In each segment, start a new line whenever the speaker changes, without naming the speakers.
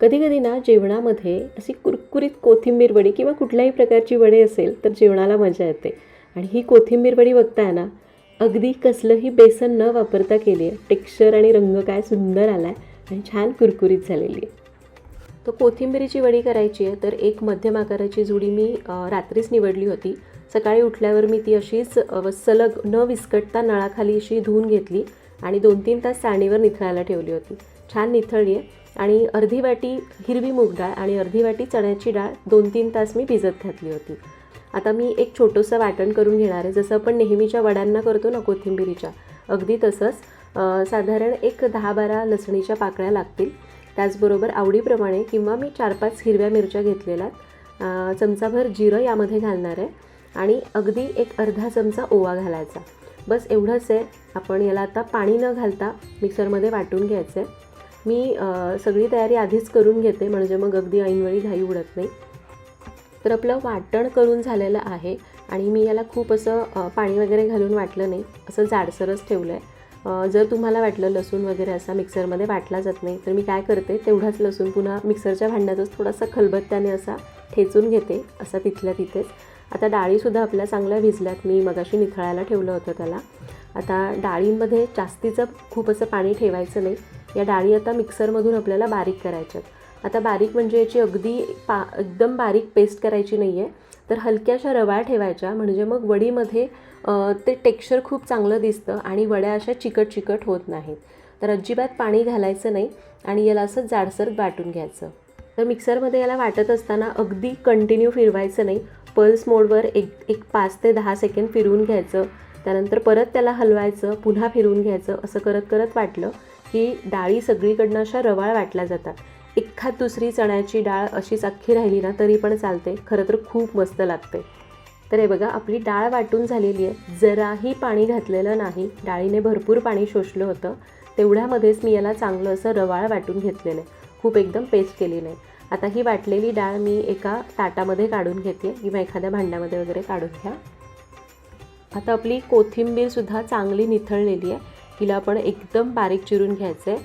कधी कधी ना जेवणामध्ये अशी कुरकुरीत कोथिंबीर वडी किंवा कुठल्याही प्रकारची वडी असेल तर जेवणाला मजा येते. आणि ही कोथिंबीर वडी बघताय ना अगदी कसलंही बेसन न वापरता केली आहे टेक्स्चर आणि रंग काय सुंदर आला आहे आणि छान कुरकुरीत झालेली आहे तर कोथिंबिरीची वडी करायची आहे तर एक मध्यम आकाराची जुडी मी रात्रीच निवडली होती. सकाळी उठल्यावर मी ती अशीच सलग न विस्कटता नळाखाली अशी धुवून घेतली आणि दोन तीन तास साणीवर निथळायला ठेवली होती. छान निथळली आहे आणि अर्धी वाटी हिरवी मूग डाळ आणि अर्धी वाटी चण्याची डाळ दोन तीन तास मी भिजत घातली होती. आता मी एक छोटंसं वाटण करून घेणार आहे. जसं आपण नेहमीच्या वड्यांना करतो ना कोथिंबिरीच्या अगदी तसंच साधारण एक दहा बारा लसणीच्या पाकळ्या लागतील. त्याचबरोबर आवडीप्रमाणे किंवा मी चार पाच हिरव्या मिरच्या घेतलेल्या चमचाभर जिरं यामध्ये घालणार आहे आणि अगदी एक अर्धा चमचा ओवा घालायचा. बस एवढंच आहे. आपण याला आता पाणी न घालता मिक्सरमध्ये वाटून घ्यायचं आहे. मी सगळी तयारी आधीच करून घेते म्हणजे मग अगदी ऐनवेळी घाई उडत नाही. तर आपलं वाटण करून झालेलं आहे आणि मी याला खूप असं पाणी वगैरे घालून वाटलं नाही असं जाडसरच ठेवलं आहे. जर तुम्हाला वाटलं लसूण वगैरे असा मिक्सरमध्ये वाटला जात नाही तर मी काय करते तेवढाच लसूण पुन्हा मिक्सरच्या भांड्यातच थोडासा खलबत्त्याने असा ठेचून घेते असा तिथल्या तिथेच. आता डाळीसुद्धा आपल्या चांगल्या भिजल्यात मी मगाशी निथळायला ठेवलं होतं त्याला. आता डाळींमध्ये जास्तीचं खूप असं पाणी ठेवायचं नाही. या डाळी आता मिक्सरमधून आपल्याला बारीक करायच्यात आता बारीक म्हणजे याची अगदी पा एकदम बारीक पेस्ट करायची नाही आहे तर हलक्याशा रवाळ ठेवायच्या म्हणजे मग वडीमध्ये ते टेक्स्चर खूप चांगलं दिसतं आणि वड्या अशा चिकट चिकट होत नाहीत. तर अजिबात पाणी घालायचं नाही आणि याला असं जाडसर वाटून घ्यायचं. तर मिक्सरमध्ये याला वाटत असताना अगदी कंटिन्यू फिरवायचं नाही. पल्स मोडवर एक एक पाच ते दहा सेकंड फिरवून घ्यायचं. त्यानंतर परत त्याला हलवायचं पुन्हा फिरवून घ्यायचं असं करत करत वाटलं. की डाळी सगळीकडनं अशा रवाळ वाटल्या जातात. एखाद दुसरी चण्याची डाळ अशीच अख्खी राहिली ना तरी पण चालते. खरं तर खूप मस्त लागते. तर हे बघा आपली डाळ वाटून झालेली आहे. जराही पाणी घातलेलं नाही. डाळीने भरपूर पाणी शोषलं होतं. तेवढ्यामध्येच मी याला चांगलं असं रवाळ वाटून घेतलेलं आहे. खूप एकदम पेस्ट केली नाही आता ही वाटलेली डाळ मी एका ताटामध्ये काढून घेते. किंवा एखाद्या भांड्यामध्ये वगैरे काढून घ्या. आता आपली कोथिंबीरसुद्धा चांगली निथळलेली आहे. तिला आपण एकदम बारीक चिरून घ्यायचं आहे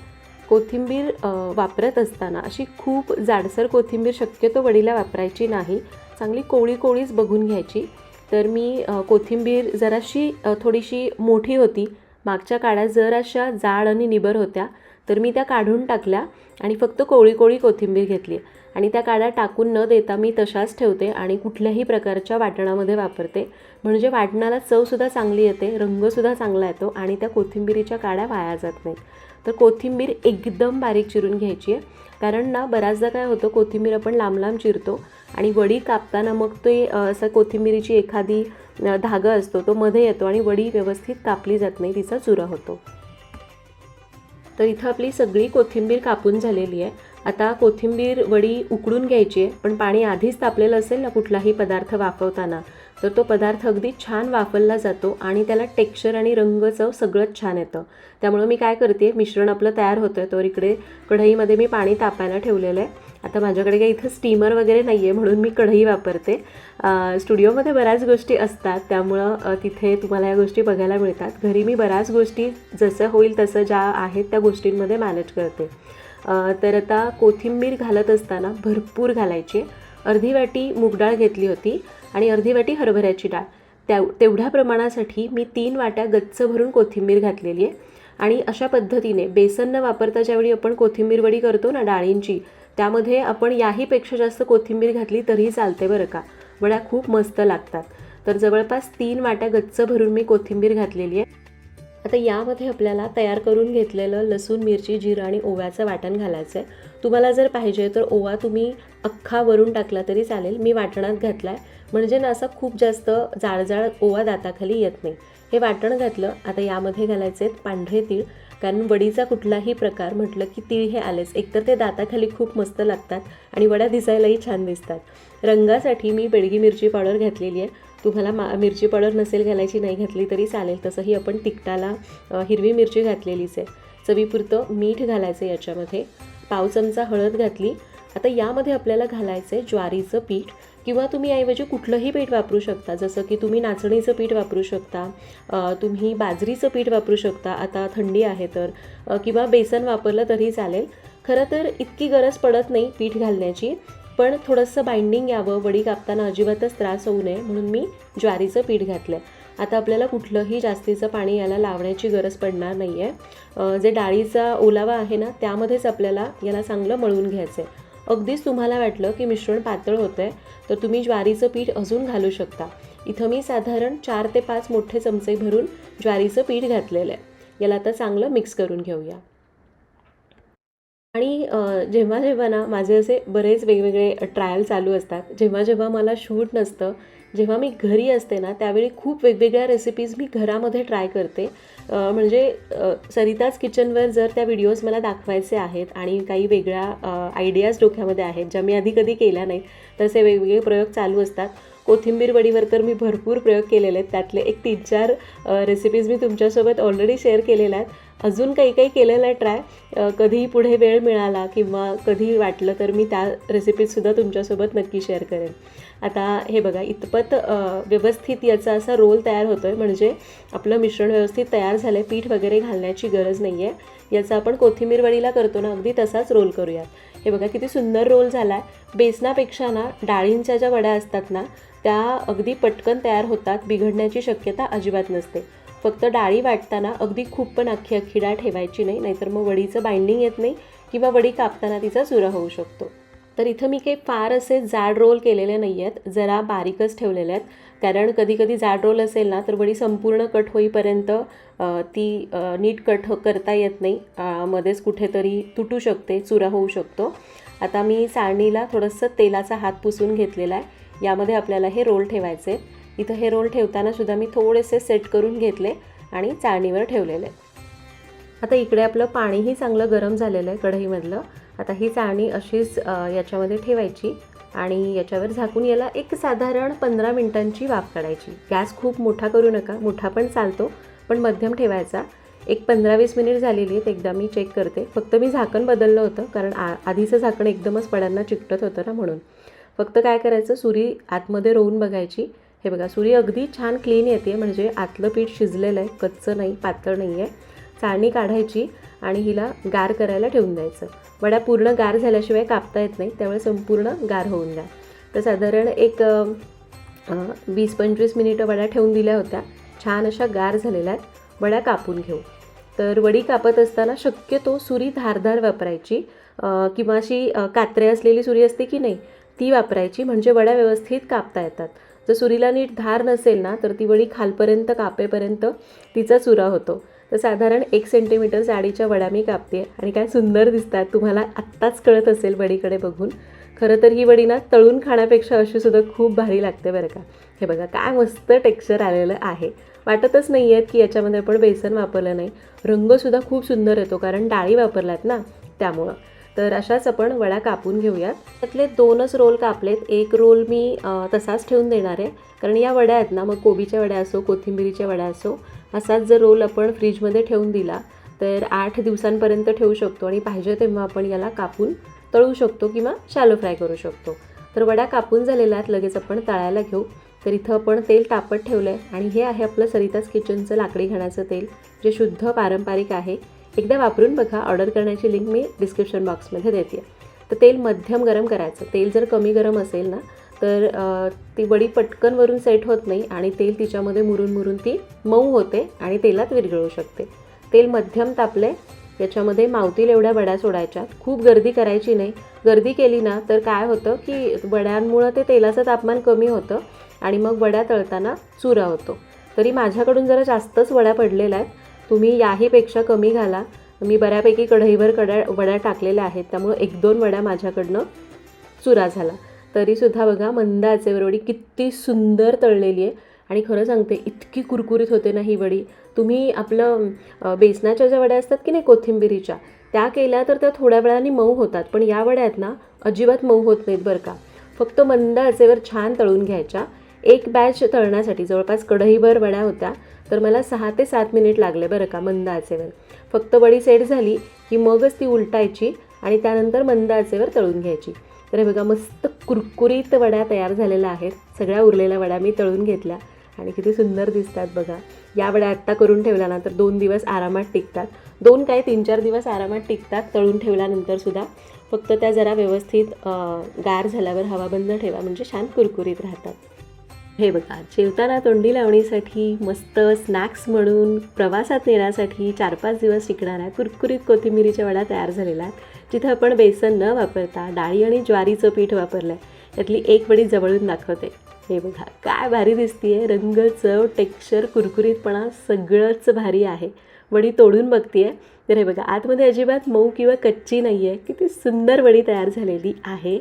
कोथिंबीर वापरत असताना अशी खूप जाडसर कोथिंबीर शक्यतो वडीला वापरायची नाही. चांगली कोळी कोळीच बघून घ्यायची. तर मी कोथिंबीर जराशी थोडीशी मोठी होती. मागच्या काळात जराशा जाड आणि निबर होत्या. तर मी त्या काढून टाकल्या आणि फक्त कोळी कोळी कोथिंबीर घेतली. आणि त्या काड्या टाकून न देता मी तशाच ठेवते आणि कुठल्याही प्रकारच्या वाटणामध्ये वापरते. म्हणजे वाटणाला चवसुद्धा चांगली येते रंगसुद्धा चांगला येतो आणि त्या कोथिंबीरीच्या काड्या वाया जात नाहीत. तर कोथिंबीर एकदम बारीक चिरून घ्यायची आहे. कारण ना बऱ्याचदा काय होतं कोथिंबीर आपण लांब लांब चिरतो आणि वडी कापताना मग ते असं कोथिंबीरीची एखादी धागा असतो तो मध्ये येतो आणि वडी व्यवस्थित कापली जात नाही तिचा चुरा होतो. तर इथं आपली सगळी कोथिंबीर कापून झालेली आहे. आता कोथिंबीर वडी उकडून घ्यायची आहे पण पाणी आधीच तापलेलं असेल ना कुठलाही पदार्थ वाफवताना. तर तो पदार्थ अगदी छान वापरला जातो आणि त्याला टेक्स्चर आणि रंग चव सगळंच छान येतं. त्यामुळं मी काय करते मिश्रण आपलं तयार होतं आहे तर इकडे कढईमध्ये मी पाणी तापायला ठेवलेलं आहे. आता माझ्याकडे काही इथं स्टीमर वगैरे नाही आहे म्हणून मी कढई वापरते. स्टुडिओमध्ये बऱ्याच गोष्टी असतात. त्यामुळं तिथे तुम्हाला या गोष्टी बघायला मिळतात. घरी मी बऱ्याच गोष्टी जसं होईल तसं ज्या आहेत त्या गोष्टींमध्ये मॅनेज करते. तर आता कोथिंबीर घालत असताना भरपूर घालायची. अर्धी वाटी मूगडाळ घेतली होती. आणि अर्धी वाटी हरभऱ्याची डाळ. त्या तेवढ्या प्रमाणासाठी मी तीन वाट्या गच्च भरून कोथिंबीर घातलेली आहे. आणि अशा पद्धतीने बेसन न वापरता ज्यावेळी आपण कोथिंबीर वडी करतो ना डाळींची त्यामध्ये आपण याहीपेक्षा जास्त कोथिंबीर घातली तरीही चालते बरं का. वड्या खूप मस्त लागतात. तर जवळपास तीन वाट्या गच्च भरून मी कोथिंबीर घातलेली आहे. आता यामध्ये आपल्याला तयार करून घेतलेलं लसूण मिरची जिरं आणि ओव्याचं वाटण घालायचं आहे तुम्हाला जर पाहिजे तर ओवा तुम्ही अख्खा वरून टाकला तरी चालेल. मी वाटणात घातला आहे म्हणजे ना असा खूप जास्त जाळजाळ ओवा दाताखाली येत नाही. हे वाटण घातलं आता यामध्ये घालायचे आहेत पांढरे तीळ कारण वडीचा कुठलाही प्रकार म्हटलं की तीळ हे आलेच. एकतर ते दाताखाली खूप मस्त लागतात आणि वड्या दिसायलाही छान दिसतात. रंगासाठी मी बेडगी मिरची पावडर घातलेली आहे. तुम्हाला मा मिरची पावडर नसेल घालायची नाही घातली तरी चालेल. तसंही आपण तिखटाला हिरवी मिरची घातलेलीच आहे. चवीपुरतं मीठ घालायचं याच्यामध्ये. पाव चमचा हळद घातली. आता यामध्ये आपल्याला घालायचं आहे ज्वारीचं पीठ. किंवा तुम्ही ऐवजी कुठलंही पीठ वापरू शकता. जसं की तुम्ही नाचणीचं पीठ वापरू शकता तुम्ही बाजरीचं पीठ वापरू शकता आता थंडी आहे तर किंवा बेसन वापरलं तरी चालेल. खरं तर इतकी गरज पडत नाही पीठ घालण्याची पण थोडंसं बाइंडिंग यावं वडी कापताना अजिबातच त्रास होऊ नये म्हणून मी ज्वारीचं पीठ घातलं आहे आता आपल्याला कुठलंही जास्तीचं पाणी याला लावण्याची गरज पडणार नाही आहे जे डाळीचा ओलावा आहे ना त्यामध्येच आपल्याला याला चांगलं मळून घ्यायचं आहे अगदीच तुम्हाला वाटलं की मिश्रण पातळ होतं आहे तर तुम्ही ज्वारीचं पीठ अजून घालू शकता. इथं मी साधारण चार ते पाच मोठे चमचे भरून ज्वारीचं पीठ घातलेलं आहे. याला आता चांगलं मिक्स करून घेऊया. आणि जेव्हा जेव्हा ना माझे असे बरेच वेगवेगळे ट्रायल चालू असतात जेव्हा जेव्हा मला शूट नसतं जेव्हा मी घरी असते ना त्यावेळी खूप वेगवेगळ्या रेसिपीज मी घरामध्ये ट्राय करते. म्हणजे सरिताज किचनवर जर त्या व्हिडिओज मला दाखवायचे आहेत आणि काही वेगळ्या आयडियाज डोक्यामध्ये आहेत ज्या मी आधी कधी केल्या नाहीत तसे वेगवेगळे प्रयोग चालू असतात. कोथिंबीर वडीवर तर मी भरपूर प्रयोग केलेले आहेत. त्यातले एक तीन चार रेसिपीज मी तुमच्यासोबत ऑलरेडी शेअर केलेल्या आहेत. अजून काही काही केलेलं आहे ट्राय. कधीही पुढे वेळ मिळाला किंवा कधी वाटलं तर मी त्या रेसिपीजसुद्धा तुमच्यासोबत नक्की शेअर करेन. आता हे बघा इतपत व्यवस्थित याचा असा रोल तयार होतो आहे म्हणजे आपलं मिश्रण व्यवस्थित तयार झालं आहे पीठ वगैरे घालण्याची गरज नाही आहे याचा आपण कोथिंबीर वडीला करतो ना अगदी तसाच रोल करूयात. हे बघा किती सुंदर रोल झाला आहे बेसनापेक्षा ना डाळींच्या ज्या वड्या असतात ना त्या अगदी पटकन तयार होतात. बिघडण्याची शक्यता अजिबात नसते. फक्त डाळी वाटताना अगदी खूप पण अख्खी अख्खी डाळ ठेवायची नाही नाहीतर मग वडीचं बाइंडिंग येत नाही किंवा वडी कापताना तिचा चुरा होऊ शकतो. तर इथं मी काही फार असे जाड रोल केलेले नाही आहेत जरा बारीकच ठेवलेले आहेत. कारण कधीकधी जाड रोल असेल ना तर वडी संपूर्ण कट होईपर्यंत ती नीट कट करता येत नाही. मध्येच कुठेतरी तुटू शकते चुरा होऊ शकतो. आता मी चाळणीला थोडंसं तेलाचा हात पुसून घेतलेला आहे. यामध्ये आपल्याला हे रोल ठेवायचे इथं हे रोल ठेवताना सुद्धा मी थोडेसे सेट करून घेतले आणि चाळणीवर ठेवलेले. आता इकडे आपलं पाणीही चांगलं गरम झालेलं आहे कढईमधलं. आता ही चाळणी अशीच याच्यामध्ये ठेवायची आणि याच्यावर झाकून याला एक साधारण पंधरा मिनिटांची वाफ काढायची. गॅस खूप मोठा करू नका मोठा पण चालतो पण मध्यम ठेवायचा. एक पंधरा वीस मिनिट झालेली आहेत एकदा मी चेक करते. फक्त मी झाकण बदललं होतं कारण आ आधीचं झाकण एकदमच पड्यांना चिकटत होतं ना म्हणून. फक्त काय करायचं सुरी आतमध्ये रोवून बघायची. हे बघा सुरी अगदी छान क्लीन येते. म्हणजे आतलं पीठ शिजलेलं आहे कच्चं नाही पातळ नाही आहे. चाळणी काढायची आणि हिला गार करायला ठेवून द्यायचं. वड्या पूर्ण गार झाल्याशिवाय कापता येत नाही त्यामुळे संपूर्ण गार होऊन द्या तर साधारण एक वीस पंचवीस मिनिटं वड्या ठेवून दिल्या होत्या. छान अशा गार झालेल्या आहेत. वड्या कापून घेऊ. तर वडी कापत असताना शक्यतो सुरी धारधार वापरायची किंवा अशी कात्रे असलेली सुरी असते की नाही ती वापरायची. म्हणजे वड्या व्यवस्थित कापता येतात. जर सुरीला नीट धार नसेल ना तर ती वडी खालपर्यंत कापेपर्यंत तिचा चुरा होतो. तर साधारण एक सेंटीमीटर जाडीच्या वड्या मी कापते आणि काय सुंदर दिसतात. तुम्हाला आत्ताच कळत असेल वडीकडे बघून. खरं तर ही वडी ना तळून खाण्यापेक्षा अशी सुद्धा खूप भारी लागते बरं का. हे बघा काय मस्त टेक्स्चर आलेलं आहे. वाटतच नाही आहेत की याच्यामध्ये आपण बेसन वापरलं नाही. रंगसुद्धा खूप सुंदर येतो कारण डाळी वापरल्यात ना त्यामुळं. तर अशाच आपण वड्या कापून घेऊयात त्यातले दोनच रोल कापलेत. एक रोल मी तसाच ठेवून देणार आहे. कारण या वड्या आहेत ना मग कोबीच्या वड्या असो कोथिंबिरीच्या वड्या असो असाच जर रोल आपण फ्रीजमध्ये ठेवून दिला तर आठ दिवसांपर्यंत ठेवू शकतो आणि पाहिजे तेव्हा आपण याला कापून तळू शकतो किंवा शॅलो फ्राय करू शकतो. तर वड्या कापून झालेल्या आहेत लगेच आपण तळायला घेऊ. तर इथं आपण तेल तापत ठेवलं आहे आणि हे आहे आपलं सरिताज किचनचं लाकडी घाण्याचं तेल जे शुद्ध पारंपरिक आहे. एकदा वापरून बघा ऑर्डर करण्याची लिंक मी डिस्क्रिप्शन बॉक्समध्ये देते. तर तेल मध्यम गरम करायचं. तेल जर कमी गरम असेल ना तर ती वडी पटकनवरून सेट होत नाही आणि तेल तिच्यामध्ये मुरून मुरून ती मऊ होते आणि तेलात विरघळू शकते. तेल मध्यम तापले याच्यामध्ये मावतील एवढ्या वड्या सोडायच्या खूप गर्दी करायची नाही. गर्दी केली ना तर काय होतं की वड्यांमुळं ते तेलाचं तापमान कमी होतं आणि मग वड्या तळताना चुरा होतो. तरी माझ्याकडून जरा जास्तच वड्या पडलेल्या आहेत. तुम्ही याहीपेक्षा कमी घाला. मी बऱ्यापैकी कढईवर कड्या वड्या टाकलेल्या आहेत. त्यामुळं एक दोन वड्या माझ्याकडनं चुरा झाला. तरीसुद्धा बघा मंद आचेवर वडी किती सुंदर तळलेली आहे. आणि खरं सांगते इतकी कुरकुरीत होते ना ही वडी. तुम्ही आपलं बेसनाच्या ज्या वड्या असतात की नाही कोथिंबिरीच्या त्या केल्या तर त्या थोड्या वेळाने मऊ होतात. पण या वड्या आहेत ना अजिबात मऊ होत नाहीत बरं का. फक्त मंद आचेवर छान तळून घ्यायच्या. एक बॅच तळण्यासाठी. जवळपास कढईभर वड्या होत्या. तर मला सहा ते सात मिनिट लागले बरं का मंद आचेवर फक्त वडी सेट झाली की मगच ती उलटायची आणि त्यानंतर मंद आचेवर तळून घ्यायची. तर हे बघा मस्त कुरकुरीत वड्या तयार झालेल्या आहेत. सगळ्या उरलेल्या वड्या मी तळून घेतल्या. आणि किती सुंदर दिसतात बघा. या वड्या आत्ता करून ठेवल्या ना तर दोन दिवस आरामात टिकतात. दोन काय तीन चार दिवस आरामात टिकतात तळून ठेवल्यानंतर सुद्धा. फक्त त्या जरा व्यवस्थित गार झाल्यावर हवा बंद ठेवा. म्हणजे छान कुरकुरीत राहतात. हे बघा जेवताना तोंडी लावणीसाठी मस्त स्नॅक्स म्हणून प्रवासात नेण्यासाठी चार पाच दिवस टिकणाऱ्या कुरकुरीत कोथिंबिरीच्या वडा तयार झालेल्या आहेत. जिथं आपण बेसन न वापरता डाळी आणि ज्वारीचं पीठ वापरलं आहे त्यातली एक वडी जवळून दाखवते. हे बघा काय भारी दिसतीये. रंग चव टेक्स्चर कुरकुरीतपणा सगळंच भारी आहे. वडी तोडून बघतीये. तर हे बघा आतमध्ये अजिबात मऊ किंवा कच्ची नाही आहे किती सुंदर वडी तयार झालेली आहे.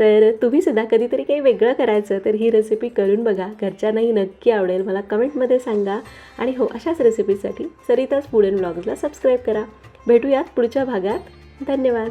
तर तुम्ही सुद्धा कधीतरी काही वेगळं करायचं तर ही रेसिपी करून बघा. घरच्यांनाही नक्की आवडेल. मला कमेंटमध्ये सांगा. आणि हो अशाच रेसिपीसाठी सरिताच फूड अँड ब्लॉग्सला सबस्क्राईब करा. भेटूयात पुढच्या भागात. धन्यवाद.